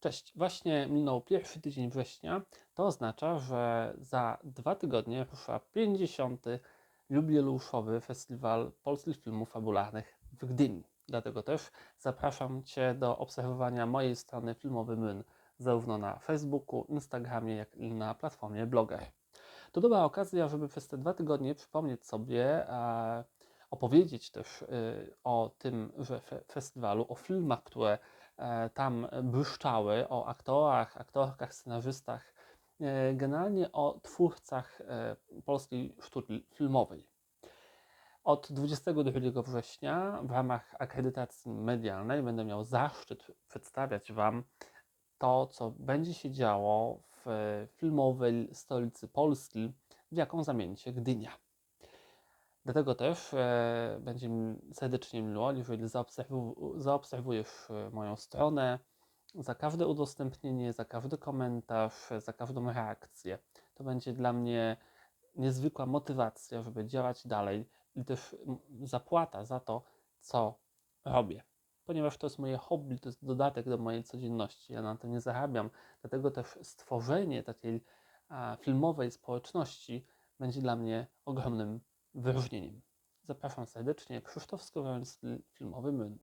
Cześć, właśnie minął pierwszy tydzień września. To oznacza, że za dwa tygodnie rusza 50. jubileuszowy festiwal polskich filmów fabularnych w Gdyni. Dlatego też zapraszam Cię do obserwowania mojej strony Filmowy Młyn, zarówno na Facebooku, Instagramie, jak i na platformie Blogger. To dobra okazja, żeby przez te dwa tygodnie przypomnieć sobie, opowiedzieć też y, o tym, że fe, festiwalu, o filmach, które tam błyszczały, o aktorach, aktorkach, scenarzystach, e, generalnie o twórcach e, polskiej sztuki filmowej. Od 22 września w ramach akredytacji medialnej będę miał zaszczyt przedstawiać Wam to, co będzie się działo w filmowej stolicy Polski, w jaką zamieni się Gdynia. Dlatego też e, będzie mi serdecznie miło, jeżeli zaobserwu, zaobserwujesz e, moją stronę, za każde udostępnienie, za każdy komentarz, za każdą reakcję. To będzie dla mnie niezwykła motywacja, żeby działać dalej i też zapłata za to, co robię. Ponieważ to jest moje hobby, to jest dodatek do mojej codzienności, ja na to nie zarabiam. Dlatego też stworzenie takiej a, filmowej społeczności będzie dla mnie ogromnym wyróżnieniem. Zapraszam serdecznie. Krzysztof Skowroński, Filmowy Młyn.